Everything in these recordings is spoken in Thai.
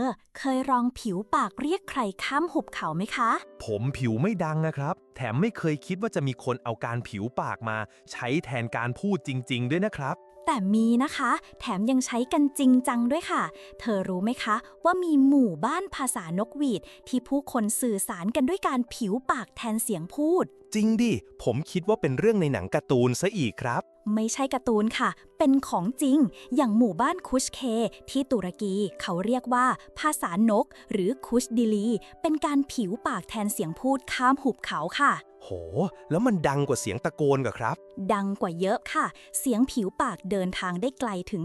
อ เคยลองผิวปากเรียกใครข้ามหุบเขาไหมคะ ผมผิวไม่ดังนะครับ แถมไม่เคยคิดว่าจะมีคนเอาการผิวปากมา ใช้แทนการพูดจริง ๆ ด้วยนะครับ แต่มีนะคะ แถมยังใช้กันจริงจังด้วยค่ะ เธอรู้ไหมคะ ว่ามีหมู่บ้านภาษานกหวีด ที่ผู้คนสื่อสารกันด้วยการผิวปากแทนเสียงพูด จริงดิ ผมคิดว่าเป็นเรื่องในหนังการ์ตูนซะอีกครับ ไม่ใช่การ์ตูนค่ะ เป็นของจริง อย่างหมู่บ้านคุชเค ที่ตุรกีเขาเรียกว่า ภาษานก หรือคุชดิลี เป็นการผิวปากแทนเสียงพูดข้ามหุบเขาค่ะ โห แล้วมันดังกว่าเสียงตะโกนกับครับ ดังกว่าเยอะค่ะ เสียงผิวปากเดินทางได้ไกลถึง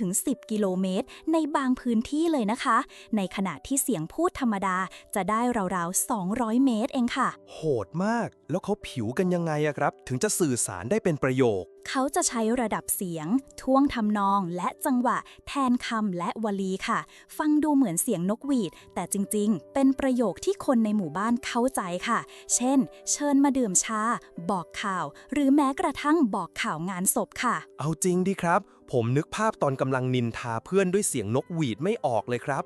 5-10 กิโลเมตร ในบางพื้นที่เลยนะคะ ในขณะที่เสียงพูดธรรมดาจะได้ราวๆ 200 เมตรเองค่ะ โหดมาก แล้วเขาผิวกันยังไงอะครับ ถึงจะสื่อสารได้เป็นประโยคเขาจะใช้ระดับเสียง ท่วงทำนองและจังหวะ แทนคำและวลีค่ะ ฟังดูเหมือนเสียงนกหวีด แต่จริงๆ เป็นประโยคที่คนในหมู่บ้านเข้าใจค่ะ เช่น เชิญมาดื่มชา บอกข่าว หรือแม้กระทั่งบอกข่าวงานศพค่ะ เอาจริงดิครับ ผมนึกภาพตอนกำลังนินทาเพื่อนด้วยเสียงนกหวีดไม่ออกเลยครับ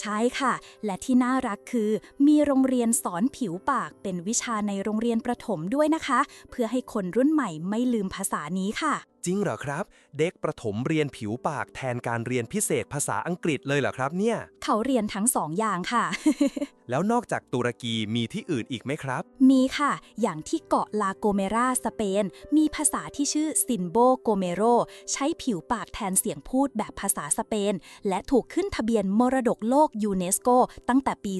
ใช่ค่ะ และที่น่ารักคือ มีโรงเรียนสอนผิวปากเป็นวิชาในโรงเรียนประถมด้วยนะคะ เพื่อให้คนรุ่นใหม่ไม่ลืมภาษานี้ค่ะ จริงเหรอครับ เด็กประถมเรียนผิวปากแทนการเรียนพิเศษภาษาอังกฤษเลยเหรอครับเนี่ย เขาเรียนทั้งสองอย่างค่ะ แล้วนอกจากตุรกีมีที่อื่นอีกไหมครับ มีค่ะ อย่างที่เกาะลาโกเมราสเปน มีภาษาที่ชื่อซินโบโกเมโร ใช้ผิวปากแทนเสียงพูดแบบภาษาสเปน และถูกขึ้นทะเบียนมรดกโลกยูเนสโกตั้งแต่ปี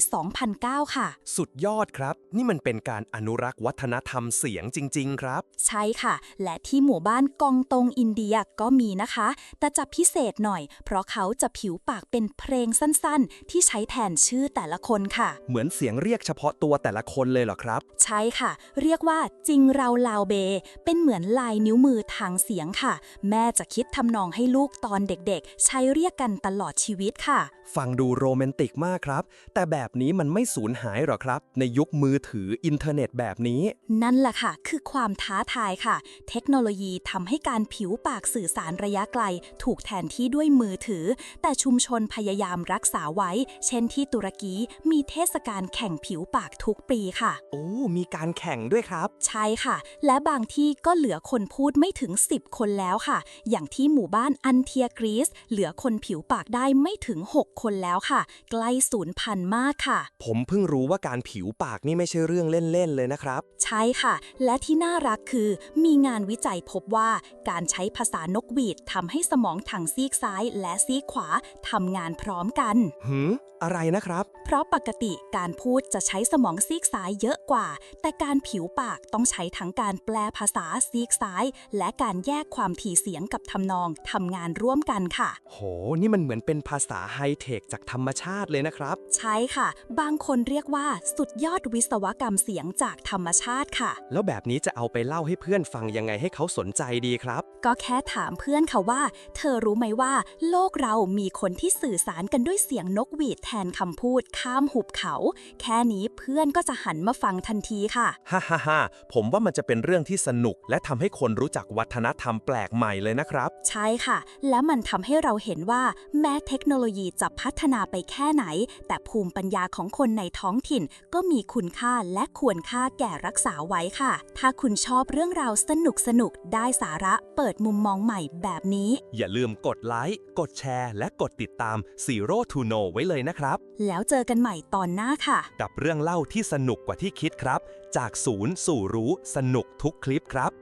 2009 ค่ะ สุดยอดครับ นี่มันเป็นการอนุรักษ์วัฒนธรรมเสียงจริง ๆ ครับ ใช่ค่ะ และที่หมู่บ้านกองตงอินเดียก็มีนะคะ แต่จะพิเศษหน่อย เพราะเขาจะผิวปากเป็นเพลงสั้นๆ ที่ใช้แทนชื่อแต่ละคนค่ะ เหมือนเสียงเรียกเฉพาะตัวแต่ละคนเลยเหรอครับ ใช่ค่ะ เรียกว่าจริงเราลาวเบ เป็นเหมือนลายนิ้วมือทางเสียงค่ะ แม่จะคิดทำนองให้ลูกตอนเด็กๆ ใช้เรียกกันตลอดชีวิตค่ะ ฟังดูโรแมนติกมากครับ แต่แบบนี้มันไม่สูญหายหรอครับ ในยุคมือถืออินเทอร์เน็ตแบบนี้ นั่นแหละค่ะ คือความท้าทายค่ะ เทคโนโลยีทำให้การผิวปากสื่อสารระยะไกล ถูกแทนที่ด้วยมือถือ แต่ชุมชนพยายามรักษาไว้ เช่นที่ตุรกีมีเทศกาลแข่งผิวปากทุกปีค่ะ โอ้ มีการแข่งด้วยครับ ใช่ค่ะ และบางที่ก็เหลือคนพูดไม่ถึง 10 คนแล้วค่ะ อย่างที่หมู่บ้านอันเทียกรีซเหลือคนผิวปากได้ไม่ถึง 6 คนแล้วค่ะ ใกล้สูญพันธุ์มากค่ะ ผมเพิ่งรู้ว่าการผิวปากนี่ไม่ใช่เรื่องเล่นๆเลยนะครับ ใช่ค่ะ และที่น่ารักคือ มีงานวิจัยพบว่าการใช้ภาษานกหวีดทำให้สมองทางซีกซ้ายและซีกขวาทำงานพร้อมกัน หืม อะไรนะครับ เพราะปกติการพูดจะใช้สมองซีกซ้ายเยอะกว่า แต่การผิวปากต้องใช้ทั้งการแปลภาษาซีกซ้าย และการแยกความถี่เสียงกับทำนองทำงานร่วมกันค่ะ โห นี่มันเหมือนเป็นภาษาไฮเทคจากธรรมชาติเลยนะครับ ใช่ค่ะ บางคนเรียกว่าสุดยอดวิศวกรรมเสียงจากธรรมชาติค่ะ แล้วแบบนี้จะเอาไปเล่าให้เพื่อนฟังยังไงให้เขาสนใจดีครับก็แค่ถามเพื่อนค่ะว่า เธอรู้ไหมว่า โลกเรามีคนที่สื่อสารกันด้วยเสียงนกหวีดแทนคำพูดข้ามหุบเขา แค่นี้เพื่อนก็จะหันมาฟังทันทีค่ะ ฮ่าฮ่าฮ่าผมว่ามันจะเป็นเรื่องที่สนุก และทำให้คนรู้จักวัฒนธรรมแปลกใหม่เลยนะครับ ใช่ค่ะ และมันทำให้เราเห็นว่า แม้เทคโนโลยีจะพัฒนาไปแค่ไหน แต่ภูมิปัญญาของคนในท้องถิ่น ก็มีคุณค่าและควรค่าแก่รักษาไว้ค่ะ ถ้าคุณชอบเรื่องราวสนุกสนุกๆได้สาระเปิดมุมมองใหม่แบบนี้ อย่าลืมกดไลค์ กดแชร์ และกดติดตาม Zero to Know ไว้เลยนะครับ แล้วเจอกันใหม่ตอนหน้าค่ะ กับเรื่องเล่าที่สนุกกว่าที่คิดครับ จากศูนย์สู่รู้สนุกทุกคลิปครับ